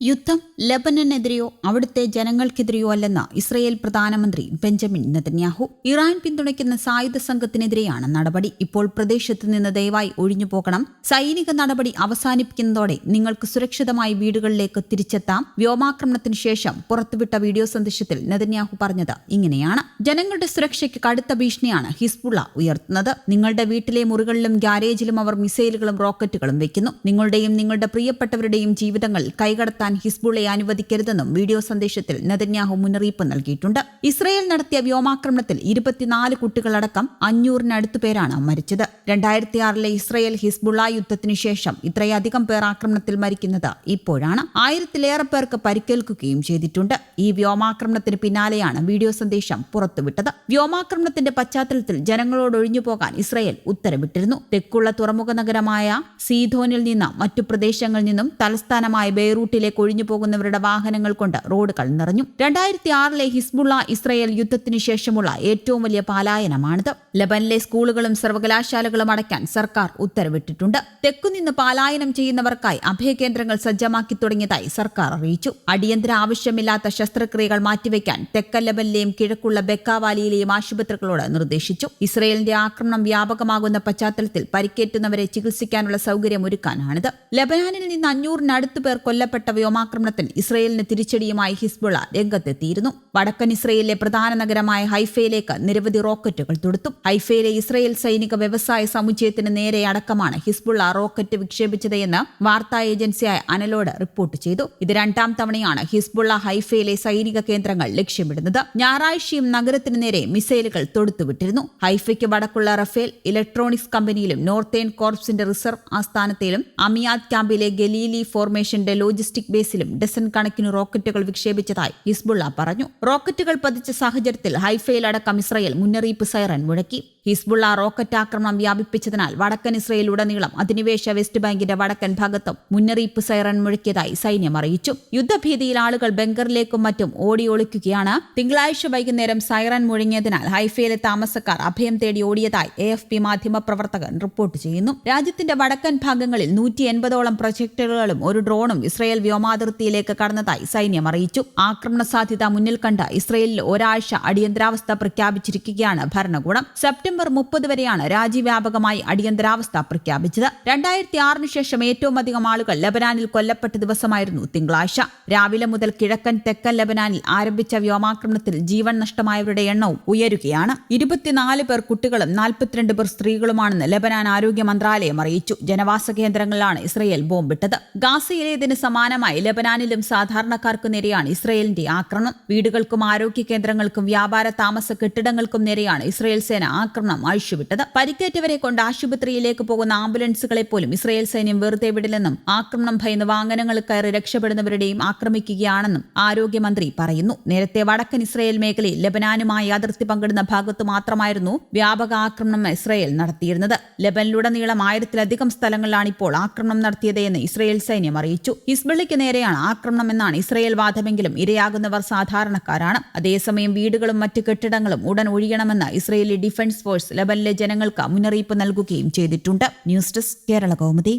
യുദ്ധം ലബനനെതിരെയോ അവിടുത്തെ ജനങ്ങൾക്കെതിരെയോ അല്ലെന്ന് ഇസ്രയേൽ പ്രധാനമന്ത്രി ബെഞ്ചമിൻ നെതന്യാഹു. ഇറാൻ പിന്തുണയ്ക്കുന്ന സായുധ സംഘത്തിനെതിരെയാണ് നടപടി. ഇപ്പോൾ പ്രദേശത്ത് നിന്ന് ദയവായി ഒഴിഞ്ഞു പോകണം. സൈനിക നടപടി അവസാനിപ്പിക്കുന്നതോടെ നിങ്ങൾക്ക് സുരക്ഷിതമായി വീടുകളിലേക്ക് തിരിച്ചെത്താം. വ്യോമാക്രമണത്തിന് ശേഷം പുറത്തുവിട്ട വീഡിയോ സന്ദേശത്തിൽ നെതന്യാഹു പറഞ്ഞത് ഇങ്ങനെയാണ്. ജനങ്ങളുടെ സുരക്ഷയ്ക്ക് കടുത്ത ഭീഷണിയാണ് ഹിസ്ബുള്ള ഉയർത്തുന്നത്. നിങ്ങളുടെ വീട്ടിലെ മുറികളിലും ഗ്യാരേജിലും അവർ മിസൈലുകളും റോക്കറ്റുകളും വെക്കുന്നു. നിങ്ങളുടെയും നിങ്ങളുടെ പ്രിയപ്പെട്ടവരുടെയും ജീവിതങ്ങൾ കൈകടത്താൻ ഹിസ്ബുള്ളയെ അനുവദിക്കരുതെന്നും വീഡിയോ സന്ദേശത്തിൽ നെതന്യാഹു മുന്നറിയിപ്പ് നൽകിയിട്ടുണ്ട്. ഇസ്രയേൽ നടത്തിയ വ്യോമാക്രമണത്തിൽ ഇരുപത്തിനാല് കുട്ടികളടക്കം അഞ്ഞൂറിനടുത്തു പേരാണ് മരിച്ചത്. രണ്ടായിരത്തി ആറിലെ ഇസ്രയേൽ ഹിസ്ബുള്ള യുദ്ധത്തിനു ശേഷം ഇത്രയധികം പേർ ആക്രമണത്തിൽ മരിക്കുന്നത് ഇപ്പോഴാണ്. ആയിരത്തിലേറെ പേർക്ക് പരിക്കേൽക്കുകയും ചെയ്തിട്ടുണ്ട്. ഈ വ്യോമാക്രമണത്തിന് പിന്നാലെയാണ് വീഡിയോ സന്ദേശം പുറത്തുവിട്ടത്. വ്യോമാക്രമണത്തിന്റെ പശ്ചാത്തലത്തിൽ ജനങ്ങളോട് ഒഴിഞ്ഞു പോകാൻ ഇസ്രയേൽ ഉത്തരവിട്ടിരുന്നു. തെക്കുള്ള തുറമുഖ നഗരമായ സീധോനിൽ നിന്ന് മറ്റു പ്രദേശങ്ങളിൽ നിന്നും തലസ്ഥാനമായ ബെയ്റൂട്ടിലേക്ക് ഒഴിഞ്ഞു പോകുന്നവരുടെ വാഹനങ്ങൾ കൊണ്ട് റോഡുകൾ നിറഞ്ഞു. രണ്ടായിരത്തി ആറിലെ ഹിസ്ബുള്ള ഇസ്രയേൽ യുദ്ധത്തിനു ശേഷമുള്ള ഏറ്റവും വലിയ പാലായനമാണിത്. ലബനിലെ സ്കൂളുകളും സർവകലാശാലകളും അടയ്ക്കാൻ സർക്കാർ ഉത്തരവിട്ടിട്ടുണ്ട്. തെക്കുനിന്ന് പാലായനം ചെയ്യുന്നവർക്കായി അഭയകേന്ദ്രങ്ങൾ സജ്ജമാക്കി തുടങ്ങിയതായി സർക്കാർ അറിയിച്ചു. അടിയന്തര ആവശ്യമില്ലാത്ത ശസ്ത്രക്രിയകൾ മാറ്റിവെക്കാൻ തെക്കൻ ലബനിലെയും കിഴക്കുള്ള ബെക്കാവാലിയിലെയും ആശുപത്രികളോട് നിർദ്ദേശിച്ചു. ഇസ്രയേലിന്റെ ആക്രമണം വ്യാപകമാകുന്ന പശ്ചാത്തലത്തിൽ പരിക്കേറ്റുന്നവരെ ചികിത്സിക്കാനുള്ള സൗകര്യം ഒരുക്കാനാണിത് ലബനാനിൽ നിന്ന് അഞ്ഞൂറിനടുത്ത് പേർ കൊല്ലപ്പെട്ട വ്യോമാക്രമണത്തിൽ ഇസ്രയേലിന് തിരിച്ചടിയുമായി ഹിസ്ബുള്ള രംഗത്തെത്തിയിരുന്നു. വടക്കൻ ഇസ്രയേലിലെ പ്രധാന നഗരമായ ഹൈഫയിലേക്ക് നിരവധി റോക്കറ്റുകൾ തൊടുത്തു. ഹൈഫയിലെ ഇസ്രയേൽ സൈനിക വ്യവസായ സമുച്ചയത്തിന് നേരെ അടക്കമാണ് ഹിസ്ബുള്ള റോക്കറ്റ് വിക്ഷേപിച്ചത് എന്ന് വാർത്താ ഏജൻസിയായ അനലോട് റിപ്പോർട്ട് ചെയ്തു. ഇത് രണ്ടാം തവണയാണ് ഹിസ്ബുള്ള ഹൈഫയിലെ സൈനിക കേന്ദ്രങ്ങൾ ലക്ഷ്യമിടുന്നത്. ഞായറാഴ്ചയും നഗരത്തിന് നേരെ മിസൈലുകൾ തൊടുത്തുവിട്ടിരുന്നു. ഹൈഫയ്ക്ക് വടക്കുള്ള റഫേൽ ഇലക്ട്രോണിക്സ് കമ്പനിയിലും നോർത്തേൺ കോർപ്സിന്റെ റിസർവ് ആസ്ഥാനത്തിലും അമിയാദ് ക്യാമ്പിലെ ഗലീലി ഫോർമേഷന്റെ ലോജിസ്റ്റിക് ബേസിലും ഡസൻ കണക്കിന് റോക്കറ്റുകൾ വിക്ഷേപിച്ചതായി ഹിസ്ബുള്ള പറഞ്ഞു. റോക്കറ്റുകൾ പതിച്ച സാഹചര്യത്തിൽ ഹൈഫയിലടക്കം ഇസ്രയേൽ മുന്നറിയിപ്പ് സൈറൻ മുഴക്കി. ഹിസ്ബുള്ള റോക്കറ്റ് ആക്രമണം വ്യാപിപ്പിച്ചതിനാൽ വടക്കൻ ഇസ്രയേൽ ഉടനീളം അധിനിവേശ വെസ്റ്റ് ബാങ്കിന്റെ വടക്കൻ ഭാഗത്തും മുന്നറിയിപ്പ് സൈറൺ മുഴക്കിയതായി സൈന്യം അറിയിച്ചു. യുദ്ധഭീതിയിൽ ആളുകൾ ബംഗറിലേക്കും മറ്റും ഓടി ഒളിക്കുകയാണ് തിങ്കളാഴ്ച വൈകുന്നേരം സൈറൺ മുഴങ്ങിയതിനാൽ ഹൈഫയിലെ താമസക്കാർ അഭയം തേടി ഓടിയതായി എ എഫ് പി മാധ്യമ പ്രവർത്തകൻ റിപ്പോർട്ട് ചെയ്യുന്നു. രാജ്യത്തിന്റെ വടക്കൻ ഭാഗങ്ങളിൽ നൂറ്റി എൺപതോളം പ്രൊജക്ടറുകളും ഒരു ഡ്രോണും ഇസ്രയേൽ വ്യോമാതിർത്തിയിലേക്ക് കടന്നതായി സൈന്യം അറിയിച്ചു. ആക്രമണ സാധ്യത മുന്നിൽ കണ്ട് ഇസ്രയേലിൽ ഒരാഴ്ച അടിയന്തരാവസ്ഥ പ്രഖ്യാപിച്ചിരിക്കുകയാണ് ഭരണകൂടം. സെപ്റ്റംബർ മുപ്പത് വരെയാണ് രാജ്യവ്യാപകമായി അടിയന്തരാവസ്ഥ പ്രഖ്യാപിച്ചത്. രണ്ടായിരത്തി ആറിന് ശേഷം ഏറ്റവും അധികം ആളുകൾ ലബനാനിൽ കൊല്ലപ്പെട്ട ദിവസമായിരുന്നു തിങ്കളാഴ്ച. രാവിലെ മുതൽ കിഴക്കൻ തെക്കൻ ലബനാനിൽ ആരംഭിച്ച വ്യോമാക്രമണത്തിൽ ജീവൻ നഷ്ടമായവരുടെ എണ്ണവും ഉയരുകയാണ്. ഇരുപത്തിനാല് പേർ കുട്ടികളും നാൽപ്പത്തിരണ്ട് പേർ സ്ത്രീകളുമാണെന്ന് ലബനാൻ ആരോഗ്യ മന്ത്രാലയം അറിയിച്ചു. ജനവാസ കേന്ദ്രങ്ങളിലാണ് ഇസ്രയേൽ ബോംബിട്ടത്. ഗാസയിലേതിന് സമാനമായി ലബനാനിലും സാധാരണക്കാർക്ക് നേരെയാണ് ഇസ്രയേലിന്റെ ആക്രമണം. വീടുകൾക്കും ആരോഗ്യ കേന്ദ്രങ്ങൾക്കും വ്യാപാര താമസ കെട്ടിടങ്ങൾക്കും നേരെയാണ് ഇസ്രയേൽ സേന ആക്രമണം അഴിച്ചുവിട്ടത്. പരിക്കേറ്റവരെ കൊണ്ട് ആശുപത്രിയിലേക്ക് പോകുന്ന ആംബുലൻസുകളെ പോലും ഇസ്രയേൽ സൈന്യം വെറുതെ വിടില്ലെന്നും ആക്രമണം ഭയന്ന് വാഹനങ്ങൾ കയറി രക്ഷപ്പെടുന്നവരുടെയും ആക്രമിക്കുകയാണെന്നും ആരോഗ്യമന്ത്രി പറയുന്നു. നേരത്തെ വടക്കൻ ഇസ്രയേൽ മേഖലയിൽ ലബനാനുമായി അതിർത്തി പങ്കിടുന്ന ഭാഗത്ത് മാത്രമായിരുന്നു വ്യാപക ആക്രമണം ഇസ്രയേൽ നടത്തിയിരുന്നത്. ലബനിലുടനീളം ആയിരത്തിലധികം സ്ഥലങ്ങളിലാണ് ഇപ്പോൾ ആക്രമണം നടത്തിയത് എന്ന് ഇസ്രയേൽ സൈന്യം അറിയിച്ചു. ഇസ്ബിളിക്ക് നേരെയാണ് ആക്രമണം എന്നാണ് ഇസ്രയേൽ വാദമെങ്കിലും ഇരയാകുന്നവർ സാധാരണക്കാരാണ്. അതേസമയം വീടുകളും മറ്റ് കെട്ടിടങ്ങളും ഉടൻ ഒഴിയണമെന്ന് ഇസ്രയേലി ഡിഫൻസ് ഫോഴ്സ് ലബനിലെ ജനങ്ങൾക്ക് മുന്നറിയിപ്പ് നൽകുകയും ചെയ്തിട്ടുണ്ട്. News desk Kerala Kaumudi.